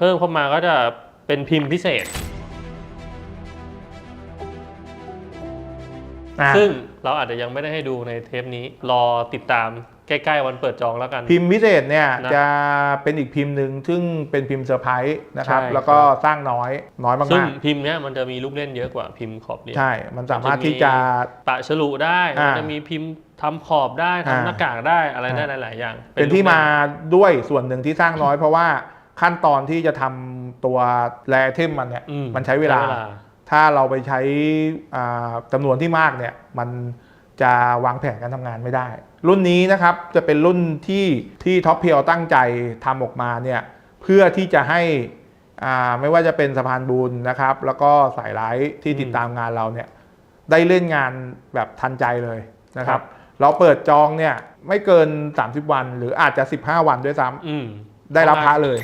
เพิ่มเข้ามาก็จะเป็นพิมพ์พิเศษ อะซึ่งเราอาจจะยังไม่ได้ให้ดูในเทปนี้ รอติดตามใกล้ๆวันเปิดจองแล้วกัน พิมพ์พิเศษเนี่ยนะจะเป็นอีกพิมพ์หนึ่งซึ่งเป็นพิมพ์เซอร์ไพรส์นะครับ ใช่ แล้วก็ครับสร้างน้อยน้อยซึ่งมากพิมพ์เนี้ยมันจะมีลูกเล่นเยอะกว่าพิมพ์ขอบเรียบๆใช่ มันสามารถที่จะ ปะฉลุได้อ่ามันจะมีพิมพ์ทำขอบได้อ่า ทำหน้ากากได้อะไรได้อ่าหลาย ๆ อย่างเป็นที่มาด้วยส่วนหนึ่งที่สร้างน้อยเพราะว่า ขั้นตอนที่จะทำตัวแรเทมมันเนี่ยอืมันใช้เวลา ถ้าเราไปใช้อ่าจำนวนที่มากเนี่ยมันจะวางแผนการทำงานไม่ได้ รุ่นนี้นะครับจะเป็นรุ่นที่ที่ท็อปเพียวตั้งใจทำออกมาเนี่ยเพื่อที่จะให้อ่าไม่ว่าจะเป็นสะพานบุญนะครับ แล้วก็สายไลท์ที่ติดตามงานเราเนี่ยได้เล่นงานแบบทันใจเลยนะครับ เราเปิดจองเนี่ยไม่เกิน 30 วัน หรืออาจจะ 15 วันด้วยซ้ำ อืมได้รับพระเลย